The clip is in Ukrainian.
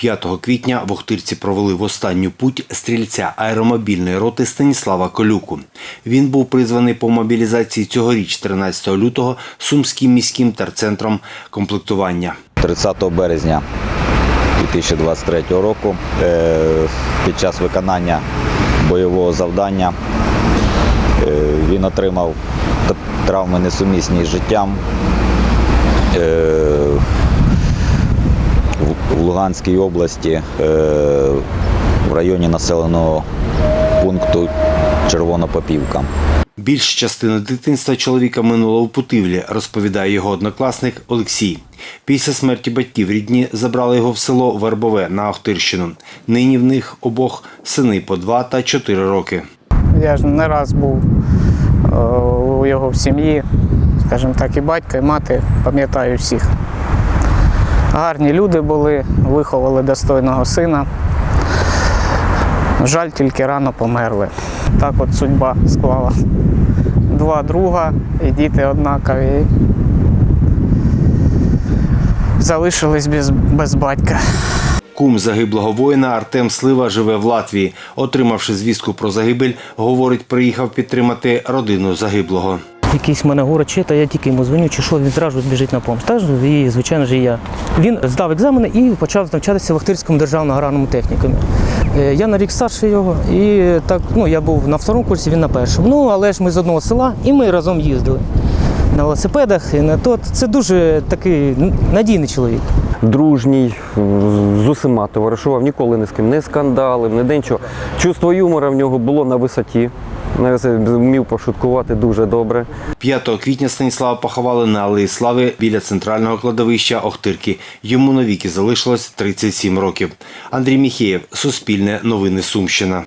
5 квітня в Охтирці провели в останню путь стрільця аеромобільної роти Станіслава Колюку. Він був призваний по мобілізації цьогоріч, 13 лютого, Сумським міським терцентром комплектування. 30 березня 2023 року е, під час виконання бойового завдання е, він отримав травми несумісні з життям е, Луганській області е, в районі населеного пункту Червонопопівка. Більш частина дитинства чоловіка минула у Путивлі, розповідає його однокласник Олексій. Після смерті батьків рідні забрали його в село Вербове на Охтирщину. Нині в них обох сини по два та чотири роки. Я ж не раз був е, у його в сім'ї, скажімо так, і батько, і мати, пам'ятаю всіх. Гарні люди були, виховали достойного сина. Жаль, тільки рано померли. Так от судьба склала. Два друга і діти однакові. Залишились без, без батька. Кум загиблого воїна Артем Слива живе в Латвії. Отримавши звістку про загибель, говорить, приїхав підтримати родину загиблого. Якийсь в мене город то я тільки йому дзвоню, чи що він зразу біжить на помощь. Та ж і, звичайно ж, і я. Він здав екзамени і почав навчатися в Охтирському державному аграрному технікумі. Е, Я на рік старше його, і так, ну, я був на второму курсі, він на першому. Ну, але ж ми з одного села і ми разом їздили. На велосипедах і на тот. Це дуже такий надійний чоловік. дружній, з усіма товаришував, ніколи ні з ким не скандалив, не день чого. Чувство юмора в нього було на висоті. Висоті, Вмів пошуткувати дуже добре. 5 квітня Станіслава поховали на Алеї Слави біля центрального кладовища Охтирки. Йому навіки залишилось 37 років. Андрій Міхеєв, Суспільне новини Сумщина.